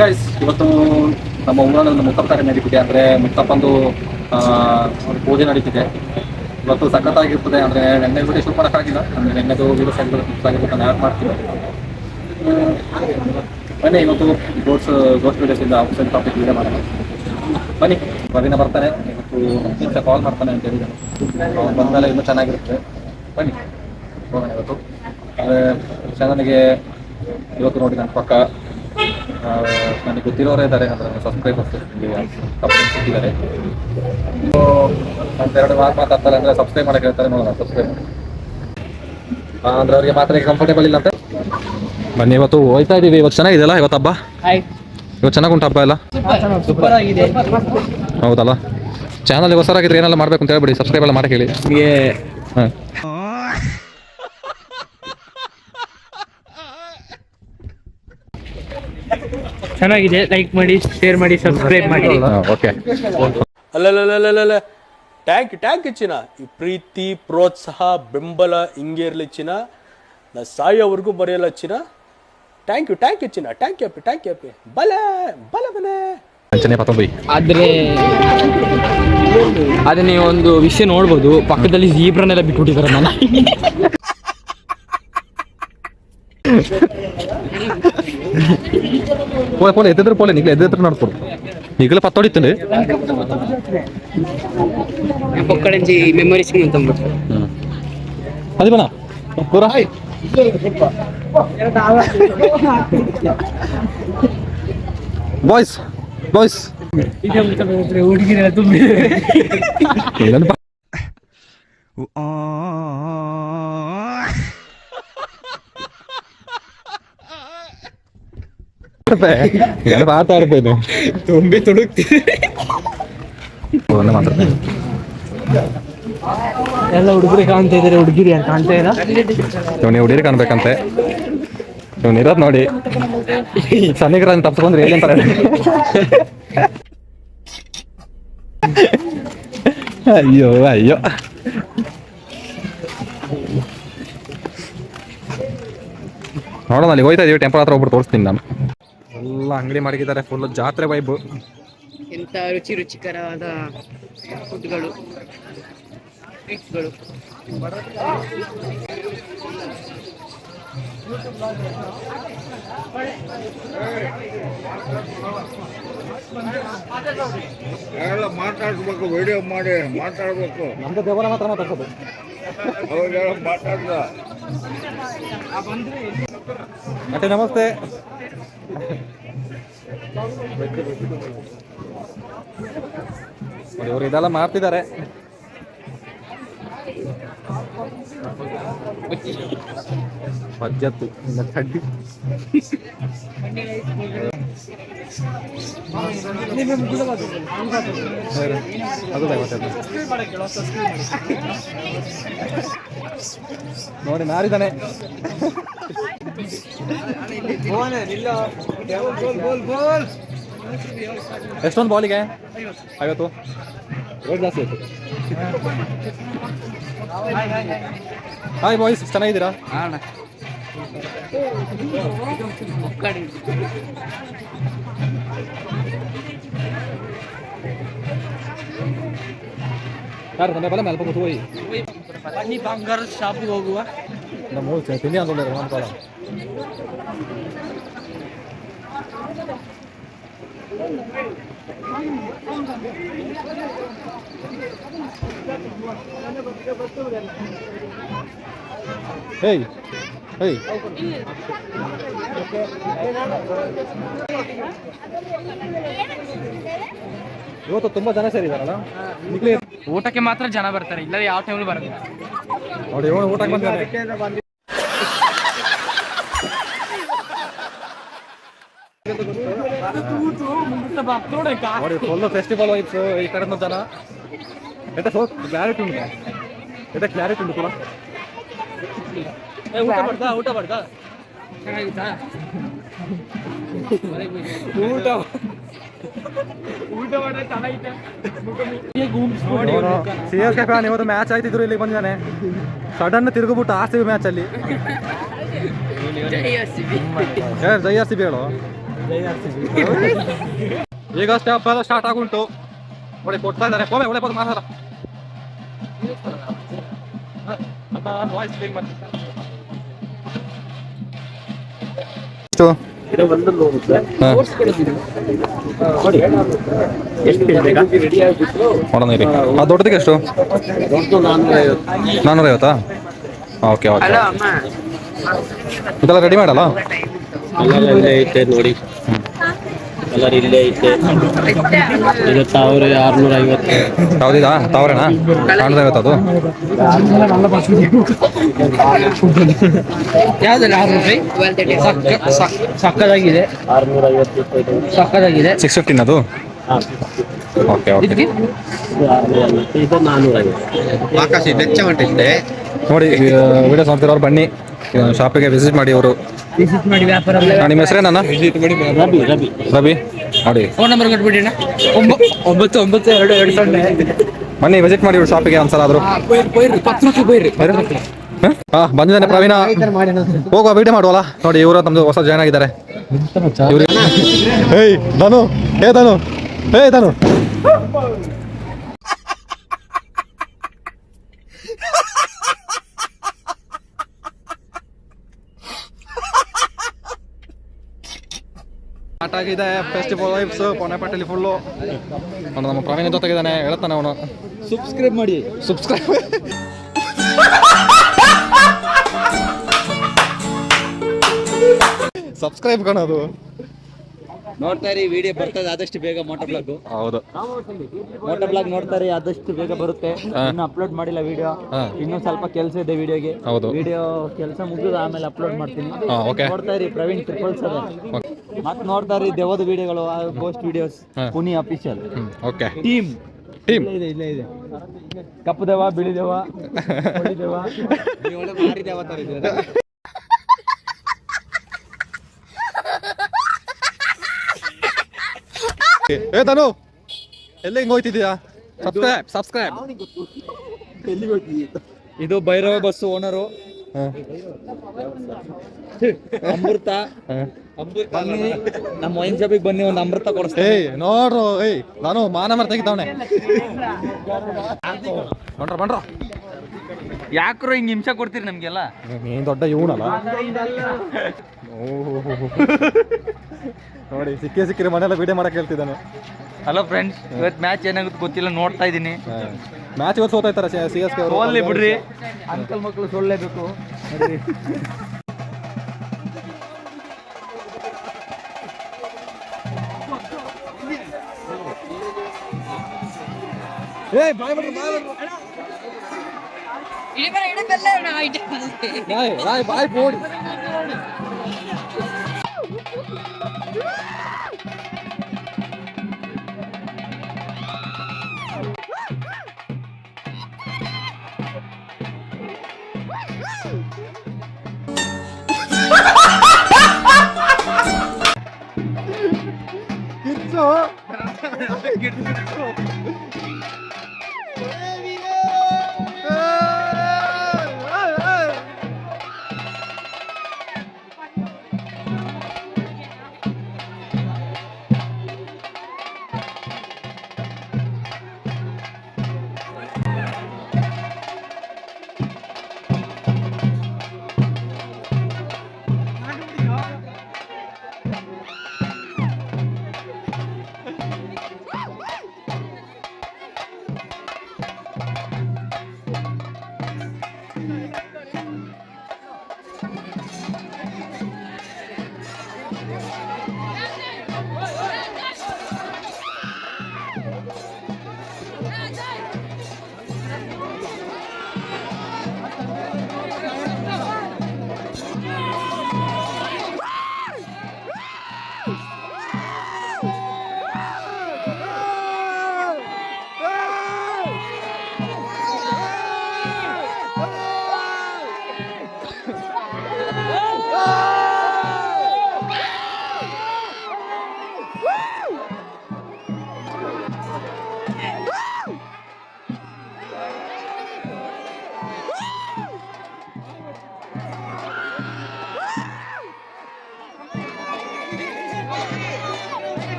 Guys ಇವತ್ತು ನಮ್ಮ ಊರಲ್ಲಿ ಮುತ್ತಪ್ಪ ನಡೀತಿದೆ ಅಂದ್ರೆ ಮುತ್ತಪ್ಪಂದು ಪೂಜೆ ನಡೀತಿದೆ. ಇವತ್ತು ಸಖತ್ತಾಗಿರ್ತದೆ ಅಂದ್ರೆ ನೆನ್ನೆ ಬಿಟ್ಟು ಶುರು ಮಾಡೋಕ್ಕಾಗಿಲ್ಲ. ಅಂದ್ರೆ ನೆನ್ನೆದು ವಿಡಿಯೋ ಆಗಿರುತ್ತೆ ನಾನು ಯಾರು ಮಾಡ್ತೀನಿ. ಬನ್ನಿ, ಇವತ್ತು ಗೋಡ್ಸ್ ಗೋಸ್ಟ್ ವೀಡಿಯೋಸಿಂದ ಆಪ್ಷನ್ ಟಾಪಿಕ್ ವೀಡಿಯೋ ಮಾಡೋಣ. ಬನ್ನಿ ರವೀನ ಬರ್ತಾನೆ ಇವತ್ತು ಮುಂಚೆ ಕಾಲ್ ಮಾಡ್ತಾನೆ ಅಂತ ಹೇಳಿದ್ದಾನೆ ಅವ್ನು ಬಂದಮೇಲೆ ಇನ್ನೂ ಚೆನ್ನಾಗಿರುತ್ತೆ. ಬನ್ನಿ ಹೋಗೋಣ ಇವತ್ತು. ಅಂದರೆ ಚೆನ್ನಾಗಿ ಇವತ್ತು ನೋಡಿ ನನ್ನ ಪಕ್ಕ. ನನಗೆ ಗೊತ್ತಿರೋರೇ ಇದ್ದಾರೆ ಅಂದರೆ ನನ್ನ ಸಬ್ಸ್ಕ್ರೈಬರ್ಸ್ ಸಿಕ್ಕಿದ್ದಾರೆ. ಒಂದೆರಡು ಮಾತು ಮಾತಾಡ್ತಾರೆ ಅಂದರೆ ಸಬ್ಸ್ಕ್ರೈಬ್ ಮಾಡಕ್ಕೆ ಹೇಳ್ತಾರೆ ನೋಡೋಣ ಸಬ್ಸ್ಕ್ರೈಬ್ ಅಂದ್ರೆ ಅವ್ರಿಗೆ ಮಾತ್ರ ಕಂಫರ್ಟೇಬಲ್ ಇಲ್ಲ ಅಂತ? ಬನ್ನಿ ಇವತ್ತು ಹೋಯ್ತಾ ಇದೀವಿ. ಇವತ್ತು ಚೆನ್ನಾಗಿದೆಯಲ್ಲ ಇವತ್ತು ಹಬ್ಬ? ಇವತ್ತು ಇವತ್ತು ಚೆನ್ನಾಗುಂಟು ಹಬ್ಬ ಎಲ್ಲ? ಸೂಪರ್ ಆಗಿದೆ ಹೌದಲ್ಲ ಚಾನಲ್ ಹೊಸರಾಗಿದ್ರೆ ಏನೆಲ್ಲ ಮಾಡ್ಬೇಕು ಅಂತ ಹೇಳ್ಬಿಡಿ ಸಬ್ಸ್ಕ್ರೈಬ್ ಎಲ್ಲ ಮಾಡಕ್ಕೆ ಹೇಳಿ ನಿಮಗೆ ಹಾಂ. ಚೆನ್ನಾಗಿದೆ. ಲೈಕ್ ಮಾಡಿ ಶೇರ್ ಮಾಡಿ ಸಬ್ಸ್ಕ್ರೈಬ್ ಮಾಡಿ. ಓಕೆ ಅಲ್ಲಲ್ಲಲ್ಲಲ್ಲಲ್ಲ ಟ್ಯಾಂಕ್ ಟ್ಯಾಂಕ್ ಚಿನ್ನ. ಈ ಪ್ರೀತಿ ಪ್ರೋತ್ಸಾಹ ಬೆಂಬಲ ಹಿಂಗೆ ಇರಲಿ ಚಿನ್ನ. ನಾ ಸಾಯೋವರೆಗೂ ಬರೆಯಲ್ಲ ಚಿನ್ನ. ಟ್ಯಾಂಕ್ ಯು ಟ್ಯಾಂಕ್ ಯು ಚಿನ್ನ. ಟ್ಯಾಂಕ್ ಯು ಅಪ್ಪಿ ಟ್ಯಾಂಕ್ ಯು ಅಪ್ಪಿ. ಬಲ ಬಲ ಬಲೆ ಅಂಚನೆ ಪತ್ತೊಂಬೈ ಆದ್ರೆ ಅದೇ ನೀವು ಒಂದು ವಿಷಯ ನೋಡ್ಬೋದು. ಪಕ್ಕದಲ್ಲಿ ಜೀಬ್ರನ್ನೆಲ್ಲ ಬಿಟ್ಬಿಟ್ಟಿದ್ದಾರೆ ನಾನು പോലെ പോലെ എത്ര പോലെ നിങ്ങൾ എത്ര എത്ര നടക്കും? നിങ്ങൾ പത്തോടി ഇത്തുണ്ട് അത് വേണോ ಬಾಯ್ಸ್ ಬಾಯ್ಸ್ ಹುಡುಗಿರ ಮಾತಾಡ್ತೇನೆ ತುಂಬಿ ತುಡುಕ್ತಿದೆ ಎಲ್ಲ ಹುಡುಗರು ಕಾಣ್ತಾ ಇದಾರೆ ಹುಡುಗಿರಿ ಅಂತ ಕಾಣ್ತಾ ಇಲ್ಲ? ನೀವು ಹುಡುಗಿರಿ ಕಾಣ್ಬೇಕಂತೆ. ನೀವು ಇರೋದ್ ನೋಡಿ. ಸನ್ನಿಗ್ರ ತಪ್ಸ್ಕೊಂಡ್ರೆ ತರ ಅಯ್ಯೋ ಅಯ್ಯೋ. ನೋಡೋಣ ಅಲ್ಲಿ ಹೋಯ್ತಾ ಇದೀವಿ ಟೆಂಪಲ್ ಹತ್ರ ಒಬ್ರು ತೋರಿಸ್ತೀನಿ ನಾನು. ಎಲ್ಲ ಅಂಗಡಿ ಮಾಡಿದ್ದಾರೆ. ಫುಲ್ ಜಾತ್ರೆ ವೈಬ್ ಎಂತ ರುಚಿ ರುಚಿಕರವಾದ ಫುಡ್ಗಳು ಸ್ವೀಟ್ಸ್ಗಳು ಮಾತಾಡ್ಬೇಕು ವಿಡಿಯೋ ಮಾಡಿ ಮಾತಾಡ್ಬೇಕು. ನಮ್ದು ದೇವರ ಮಾತ್ರ ಮಾತಾಡ್ಸೋದು. ಅವಾಗೆಲ್ಲ ಮಾತಾಡ್ದ. ಮತ್ತೆ ನಮಸ್ತೆ. ಇವರು ಇದೆಲ್ಲ ಮಾಡ್ತಿದ್ದಾರೆ ಪಜ್ಜತ್ತು ದಯವಿಟ್ಟು ನೋಡಿ ನಾರಿದಾನೆ. ಎಷ್ಟೊಂದು ಬಾಲಿಗೆ? ಐವತ್ತು. ರೇಟ್ ಜಾಸ್ತಿ ಆಯ್ತು. ಹಾಯ್ ಬಾಯ್ಸ್ ಚೆನ್ನಾಗಿದ್ದೀರಾ? ಯಾರು ತಂದೆ ಬಲ ಮೇಲೆ ಕೂತು ಹೋಗಿ ಬನ್ನಿ ಬಂಗಾರ ಶಾಪಿಗೆ ಹೋಗುವ ನಮ್ಮ ತಿಂಡಿ ಅನ್ಕೊಂಡಿರೋ ನಮ್ಮ ಕಾಲ ಹೇಯ್ ಹೇಯ್ ಇವತ್ತು ತುಂಬಾ ಜನ ಸೇರಿದಾರಲ್ಲ? ಊಟಕ್ಕೆ ಮಾತ್ರ ಜನ ಬರ್ತಾರೆ ಇಲ್ಲ ಯಾವ ಟೈಮಲ್ಲಿ ಬರಲ್ಲ. ನೋಡಿ ಇವನು ಊಟಕ್ಕೆ ಬಂದಿದ್ದಾರೆ ನೋಡಿ ಫುಲ್ ಫೆಸ್ಟಿವಲ್ ಆಯ್ತು ಈ ಕಡೆ ಜನ. ಎಂತ ಸೊ ಕ್ಲಾರಿಟಿ ಉಂಟು? ಎಂತ ಕ್ಲಾರಿಟಿ ಉಂಟು ಕೂಡ ಊಟ ಬರ್ತಾ ಊಟ ಬರ್ತಾ ಚೆನ್ನಾಗಿತ್ತಾ? ಊಟ ಊಟ ಮಾಡಿದ್ರೆ ಚೆನ್ನಾಗಿತ್ತೆ. ಸಿ ಎಸ್ ಕೆ ಫ್ಯಾನ್ ಇವತ್ತು ಮ್ಯಾಚ್ ಆಯ್ತಿದ್ರು ಇಲ್ಲಿ ಬಂದಿದ್ದಾನೆ. ಸಡನ್ ತಿರುಗುಬಿಟ್ಟು ಆರ್ ಸಿ ಬಿ ಮ್ಯಾಚ್ ಅಲ್ಲಿ. ಜೈ ಆರ್ ಸಿ ಬಿ ಹೇಳು. ಈಗ ಹಬ್ಬ ಎಲ್ಲ ಸ್ಟಾರ್ಟ್ ಆಗುಂಟು. ಒಳ್ಳೆ ಕೊಡ್ತಾ ಇದ್ದಾರೆ. ಹೋಮೆ ಒಳ್ಳೆ ಬಂದು ಮಾತಾಡ ಎಷ್ಟು? ನೋಡೋಣ ಇರಿ. ಆ ದೊಡ್ಡದಕ್ಕೆ ಎಷ್ಟು? ನಾನ್ನೂರ ಐವತ್ತಾ ಓಕೆ ಓಕೆ ಇದೆಲ್ಲ ರೆಡಿ ಮಾಡಲ್ಲ? ನೋಡಿ. ಕಲರ್ ಇಲ್ಲೇ ಐತೆ ಇದು ಸಾವಿರ ಆರ್ನೂರ ಐವತ್ತು ಯಾವ್ದಿದ ತಾವ್ರೇನಾ? ನಾನ್ನೂರ ಐವತ್ತು ಅದು? ಯಾವ್ದಲ್ಲ ಆರು ಸಕ್ಕ- ಸಕ್- ಸಕ್ಕದಾಗಿದೆ. ಆರ್ನೂರ ಐವತ್ತು ಸಕ್ಕದಾಗಿದೆ. ಸಿಕ್ಸ್ ಫಿಫ್ಟೀನ್ ಅದು. Okay okay. ಇದು ಆರ್ನೂರ ಐವತ್ತು ಐವತ್ತು ನೋಡಿ ವಿಡಿಯೋ ನೋಡ್ತಿರೋರು ಬನ್ನಿ. ಶಾಪಿಗೆ ವಿಸಿಟ್ ಮಾಡಿ ಅವರು ವಿಸಿಟ್ ಮಾಡಿ ವ್ಯಾಪಾರ ನಿಮ್ಮ ಹೆಸರೇನ ರಬಿ ಮಾಡಿ ರವಿ ನೋಡಿ. ಫೋನ್ ನಂಬರ್ ಕೊಟ್ಬಿಡಿ ಅಣ್ಣ ಒಂಬ- ಒಂಬತ್ತು ಒಂಬತ್ತು ಎರಡು ಎರಡು ಸೊನ್ನೆ. ಮನೆ ವಿಸಿಟ್ ಮಾಡಿ ಇವ್ರ ಶಾಪಿಗೆ ಒಂದ್ಸಲ ಆದ್ರು. ಬೈರಿ ಹಾ ಬಂದಿದ್ದಾನೆ ಪ್ರವೀಣ. ಹೋಗುವ ವಿಡಿಯೋ ಮಾಡುವಲ್ಲ? ನೋಡಿ ಇವರು ನಮ್ದು ಹೊಸ ಜಾಯ್ನ್ ಆಗಿದ್ದಾರೆ. ಇವ್ರು ಏಯ್ ಧನು. ಏ ಧನು. ಏ ಧನು. ಆಗಿದೆ ಫೆಸ್ಟಿವಲ್ ವೈಬ್ಸ್ ಪೊನೆಪಟ್ಟಲ್ಲಿ ಫುಲ್ಲು ಅವನು ನಮ್ಮ ಪ್ರವೀಣ ಜೊತೆಗಿದ್ದಾನೆ ಹೇಳ್ತಾನೆ ಅವನು. ಸಬ್ಸ್ಕ್ರೈಬ್ ಮಾಡಿ. ಸಬ್ಸ್ಕ್ರೈಬ್ ಸಬ್ಸ್ಕ್ರೈಬ್ ಕಾಣೋದು ನೋಡ್ತಾ ಇರಿ ವಿಡಿಯೋ ಬರ್ತದೆ ಆದಷ್ಟು ಬೇಗ ಮೋಟರ್ ಬ್ಲಾಗ್ ಹೌದು. ಮೋಟರ್ ಬ್ಲಾಗ್ ಇರಿ ಆದಷ್ಟು ಬೇಗ ಬರುತ್ತೆ. ಇನ್ನು ಅಪ್ಲೋಡ್ ಮಾಡಿಲ್ಲ ವಿಡಿಯೋ. ಇನ್ನೂ ಸ್ವಲ್ಪ ಕೆಲಸ ಇದೆ ವಿಡಿಯೋಗೆ ಹೌದು. ವಿಡಿಯೋ ಕೆಲಸ ಮುಗಿದು ಆಮೇಲೆ ಅಪ್ಲೋಡ್ ಮಾಡ್ತೀನಿ. ಹಾ ಓಕೆ ನೋಡ್ತಾ ಇರಿ ಪ್ರವೀಣ್ ಟ್ರಿಪಲ್ ಸೆವೆನ್ ಓಕೆ ಮತ್ತೆ ನೋಡ್ತಾ ಇರಿ ದೆವದ ವಿಡಿಯೋಗಳು ಪೋಸ್ಟ್ ವಿಡಿಯೋಸ್. ಪುನಿ ಅಫಿಷಿಯಲ್ ಓಕೆ ಟೀಮ್ ಟೀಮ್ ಇದೆ ಇಲ್ಲೇ ಇದೆ. ಕಪ್ಪು ದೇವ ಬಿಳಿ ದೇವ ದೇವ ಮಾರಿ ದೇವ ತರ ಇದೆ ಏ ತನು. ಎಲ್ಲಿ ಹಿಂಗ್ ಹೋಯ್ತಿದ್ಯಾ ಸಬ್ಸ್ಕ್ರೈಬ್ ಸಬ್ಸ್ಕ್ರೈಬ್ ಇದು ಭೈರವ ಬಸ್ ಓನರು ಅಮೃತ. ಬನ್ನಿ ನಮ್ಮ ವೈನ್ ಶಾಪಿಗೆ ಬನ್ನಿ ಒಂದು ಅಮೃತ ಕೊಡಿಸ್ತೀನಿ. ಏಯ್ ನೋಡ್ರು ಏಯ್ ನಾನು ಮಾನ ಮರ ತೆಗಿತಾವನೆ. ಬಂಡ್ರ ಬಂಡ್ರ. ಯಾಕ್ರು ಹಿಂಗ್ ಹಿಂಸೆ ಕೊಡ್ತೀರಿ ನಮ್ಗೆಲ್ಲ? ನೀನ್ ದೊಡ್ಡ ಇವನಲ್ಲ. ನೋಡಿ ಸಿಕ್ಕಿ ಸಿಕ್ಕಿರಿ ಮನೆಯಲ್ಲ ವಿಡಿಯೋ ಮಾಡಕ್ಕೆ ಹೇಳ್ತಿದ್ದಾನೆ. ಹಲೋ ಫ್ರೆಂಡ್ಸ್ ಇವತ್ತು ಮ್ಯಾಚ್ ಏನಾಗುತ್ತೆ ಗೊತ್ತಿಲ್ಲ ನೋಡ್ತಾ ಇದ್ದೀನಿ. ಮ್ಯಾಚ್ ಇವತ್ತು ಸೋತಾಯ್ತಾರೆ ಸಿ ಎಸ್ ಕೆ ಸೋಲ್ಲಿ ಬಿಡ್ರಿ. ಅಂಕಲ್ ಮಕ್ಕಳು ಸೊಳ್ಳೇಬೇಕು ಬಾಯ್ ಬಾಯ್ ಬಿಡ್ರಿ ಬಾಯ್ ಬಿಡ್ರಿ. ಬಾಯ್ ಬಾಯ್ ಬಾಯ್ ಬೋಡಿ.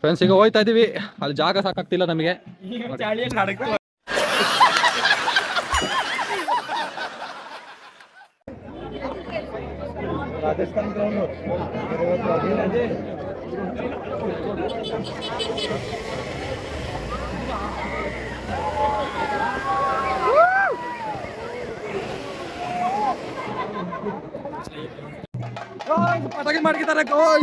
ಫ್ರೆಂಡ್ಸ್ ಈಗ ಹೋಯ್ತಾ ಇದೀವಿ. ಅಲ್ಲಿ ಜಾಗ ಸಾಕಾಗ್ತಿಲ್ಲ ನಮಗೆ. राजस्थान ग्राउंड पटाखे मार के तरह कोई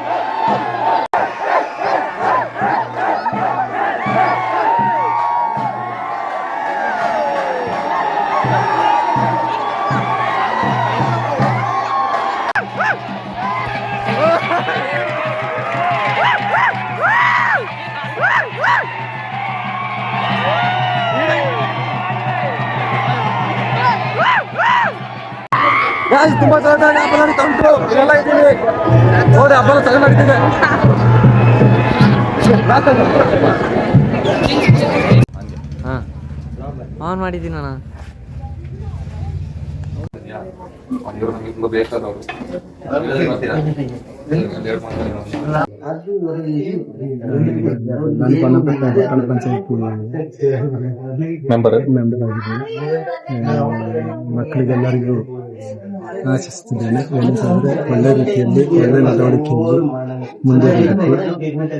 ಹಾಂ. ಆನ್ ಮಾಡಿದೀನ ಅಣ್ಣ. ಮೆಂಬರ್ ಮೆಂಬರ್ ಆಗಿದ್ದೀನಿ. ಮಕ್ಕಳಿಗೆಲ್ಲರಿಗೂ ಆಶಿಸುತ್ತಿದ್ದೇನೆ. ಏನಂತಂದ್ರೆ ಒಳ್ಳೆ ರೀತಿಯಲ್ಲಿ ಒಳ್ಳೆ ನಡವಳಿಕೆಯಲ್ಲಿ ಮುಂದುವರಿಬೇಕು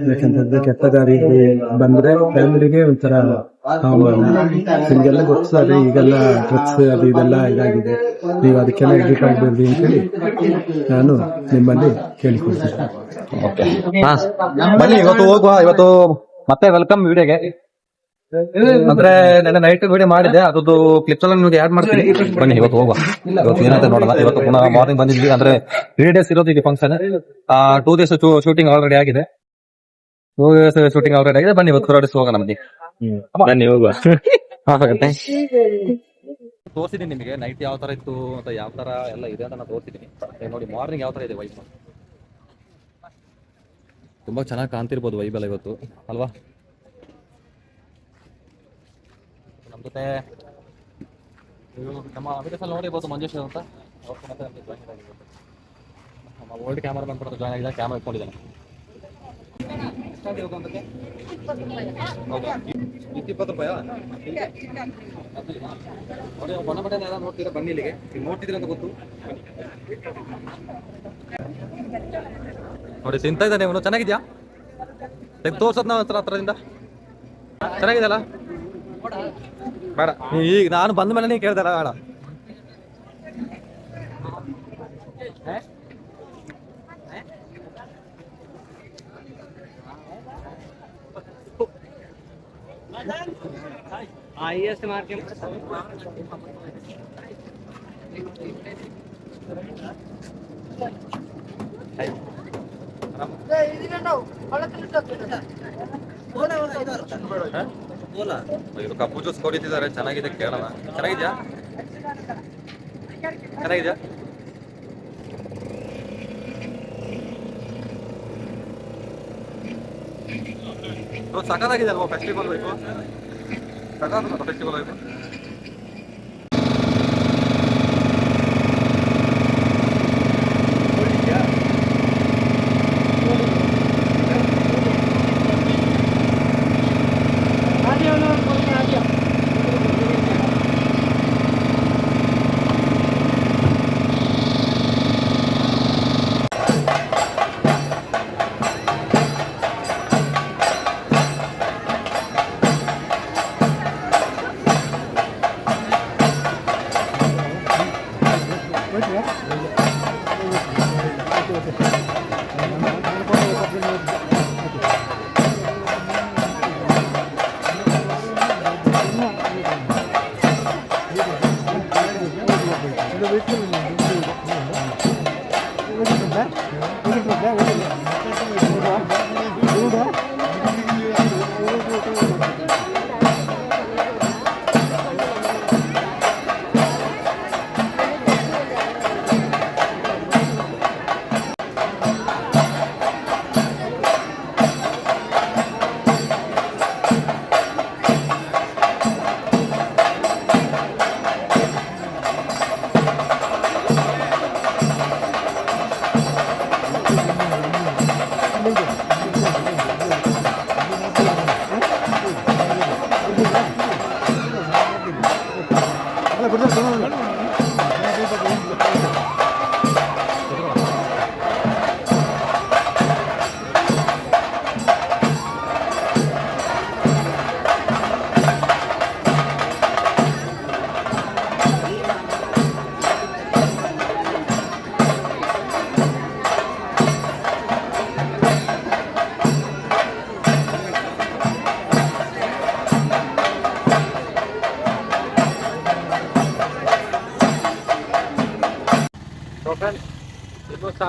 ಯಾಕಂತಂದ್ರೆ ಕೆಟ್ಟ ದಾರಿಗೆ ಬಂದ್ರೆ ಫ್ಯಾಮಿಲಿಗೆ ಒಂಥರ ಹವಾಮಾನ ನಿಮ್ಗೆಲ್ಲ ಗೊತ್ತಿದೆ ಈಗೆಲ್ಲ ಡ್ರಗ್ಸ್ ಅದು ಇದೆಲ್ಲ ಇದಾಗಿದೆ. ನೀವು ಅದಕ್ಕೆಲ್ಲ ಎಡಿಟ್ ಅಂತ ಅಂತೇಳಿ ನಾನು ನಿಮ್ಮಲ್ಲಿ ಕೇಳಿಕೊಳ್ತೇನೆ. ಓಕೆ. ಬನ್ನಿ, ಇವತ್ತು ಇವತ್ತು ಮತ್ತೆ ವೆಲ್ಕಮ್ ವಿಡಿಯೋಗೆ. ಅಂದ್ರೆ ನೆನ್ನೆ ನೈಟ್ ವಿಡಿಯೋ ಮಾಡಿದೆ ಅದ್ರದ್ದು ಕ್ಲಿಪ್ಸ್ ಎಲ್ಲ ನಿಮ್ಗೆ ಆಡ್ ಮಾಡ್ತೀನಿ. ಬನ್ನಿ ಇವತ್ತು ಹೋಗುವ. ಇವತ್ತು ಏನಂತ ನೋಡೋಣ. ಇವತ್ತು ಪುನಃ ಮಾರ್ನಿಂಗ್ ಬಂದಿದ್ವಿ ಅಂದ್ರೆ ತ್ರೀ ಡೇಸ್ ಇರೋದು ಇದು function two days shooting already ಆಗಿದೆ. ಟೂ ಡೇಸ್ ಶೂಟಿಂಗ್ ಆಲ್ರೆಡಿ ಆಗಿದೆ. ಬನ್ನಿ ಇವತ್ತು ಹೊರಡಿಸಿ ಹೋಗೋಣ ಬನ್ನಿ. ಬನ್ನಿ ಹೋಗುವ. ತೋರಿಸಿದೀನಿ ನಿಮಗೆ ನೈಟ್ ಯಾವ ತರ ಇತ್ತು ಅಂತ ಯಾವ ತರ ಎಲ್ಲ ಇದೆ ಅಂತ ನಾನು ತೋರಿಸಿದೀನಿ ನೋಡಿ ಮಾರ್ನಿಂಗ್ ಯಾವ ತರ ಇದೆ ವೈಬ್ ತುಂಬಾ ಚೆನ್ನಾಗಿ ಕಾಣ್ತಿರ್ಬೋದು ವೈಬಲ್ ಇವತ್ತು ಅಲ್ವಾ? ನಮ್ಮ ಜೊತೆ ನಮ್ಮ ನೋಡಿರ್ಬೋದು ಮಂಜೇಶ್ ಅಂತ. ಅವ್ರು ಮತ್ತೆ ನಮಗೆ ಜಾಯಿನ್ ಆಗಿರ್ಬೋದು ನಮ್ಮ ಓಲ್ಡ್ ಕ್ಯಾಮರಾ ಬಂದ್ಬಿಟ್ಟು ಜಾಯ್ನ್ ಆಗಿದ್ದಾರೆ ಕ್ಯಾಮ್ರಾ ಇಟ್ಕೊಂಡಿದ್ದಾನೆ. ನೋಡಿ ಬಣ್ಣ ಬನ್ನಿ ಇಲ್ಲಿಗೆ. ಅಂತ ಗೊತ್ತು. ನೋಡಿ, ತಿಂತಾ ಇದ್ದಾನೆ ಇವನು. ಚೆನ್ನಾಗಿದ್ಯಾ? ತೋರ್ಸದ್ ನಾವು ಹತ್ರ ಹತ್ರದಿಂದ. ಚೆನ್ನಾಗಿದೆಯಲ್ಲ? ಬೇಡ. ನೀ- ಈಗ ನಾನು ಬಂದ ಮೇಲೆ ನೀವು ಕೇಳ್ದಲ್ಲ ಬೇಡ ಐ ಎಸ್ ಮಾರ್ಕೆಟ್ ಇದು ಕಪ್ಪು ಜ್ಯೂಸ್ ಕೊಡಿತಿದ್ದಾರೆ ಚೆನ್ನಾಗಿದೆ, ಕೇಳೋಣ. ಚೆನ್ನಾಗಿದ್ಯಾ? ಚೆನ್ನಾಗಿದ್ಯಾ? ಸಕಾಲಾಗಿದೆ ಅಲ್ವಾ? ಫೆಸ್ಟಿವಲ್ ಬೇಕು ಸಖತ್ ಫೆಸ್ಟಿವಲ್ ಬೇಕು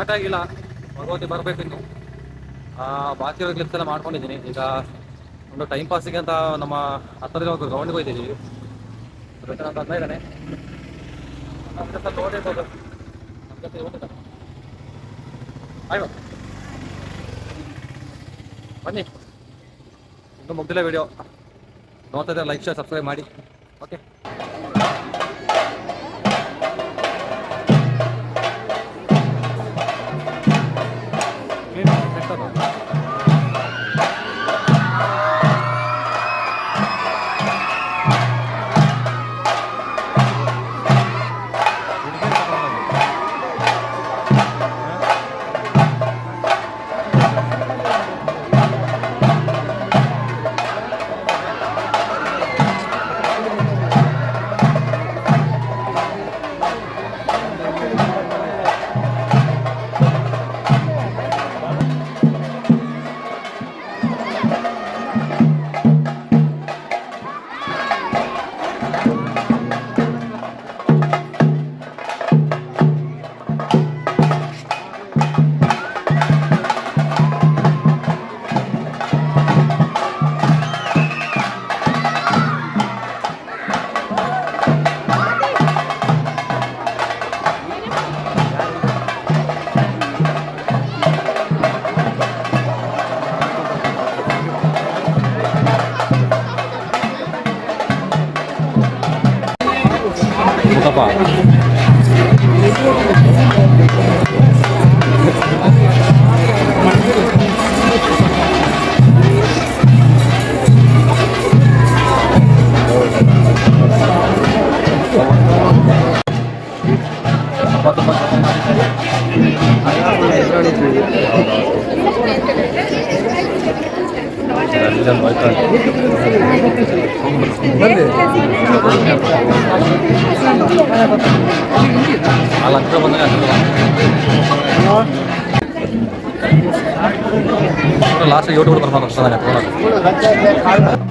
ಸ್ಟಾರ್ಟ್ ಆಗಿಲ್ಲ. ಭಗವತಿ ಬರಬೇಕು ಇನ್ನು. ಆ, ಬಾಕಿ ಇರೋ ಕ್ಲಿಪ್ಸ್ ಎಲ್ಲ ಮಾಡ್ಕೊಂಡಿದ್ದೀನಿ. ಈಗ ಒಂದು ಟೈಮ್ ಪಾಸಿಗೆ ಅಂತ ನಮ್ಮ ಹತ್ತಿರದ ಒಂದು ಗ್ರೌಂಡ್ಗೆ ಹೋಗ್ತಿದ್ದೀವಿ ರಿಟರ್ನ್ ಅಂತ ಅಂದ ಇದ್ದಾನೆ. ಬನ್ನಿ. ಇನ್ನೂ ಮುಗ್ದಿಲ್ಲ ವಿಡಿಯೋ ನೋಡ್ತಾ ಇದ್ದಾರೆ ಲೈಕ್ ಶೇರ್ ಸಬ್ಸ್ಕ್ರೈಬ್ ಮಾಡಿ. ಓಕೆ മുന്നോട്ട് കൊണ്ടുവന്ന പ്രശ്നമല്ല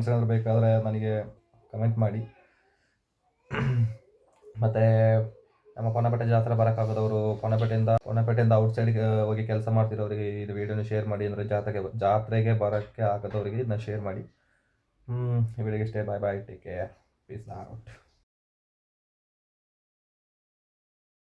ಕೀ ಪಾಯಿಂಟ್ಸ್ ಏನಾದರೂ ಬೇಕಾದರೆ ನನಗೆ ಕಮೆಂಟ್ ಮಾಡಿ. ಮತ್ತು ನಮ್ಮ ಪೊನ್ನಪೇಟೆ ಜಾತ್ರೆ ಬರೋಕ್ಕಾಗದವರು ಪೊನ್ನಪೇಟೆಯಿಂದ ಔಟ್ ಸೈಡ್ಗೆ ಹೋಗಿ ಕೆಲಸ ಮಾಡ್ತಿರೋರಿಗೆ ಇದು ವೀಡಿಯೋನ ಶೇರ್ ಮಾಡಿ ಅಂದರೆ ಜಾತ್ರೆಗೆ ಜಾತ್ರೆಗೆ ಬರೋಕ್ಕೆ ಆಗದವರಿಗೆ ಇದನ್ನ ಶೇರ್ ಮಾಡಿ. ಈ ವಿಡಿಯೋಗೆ ಇಷ್ಟೇ bye bye take care peace out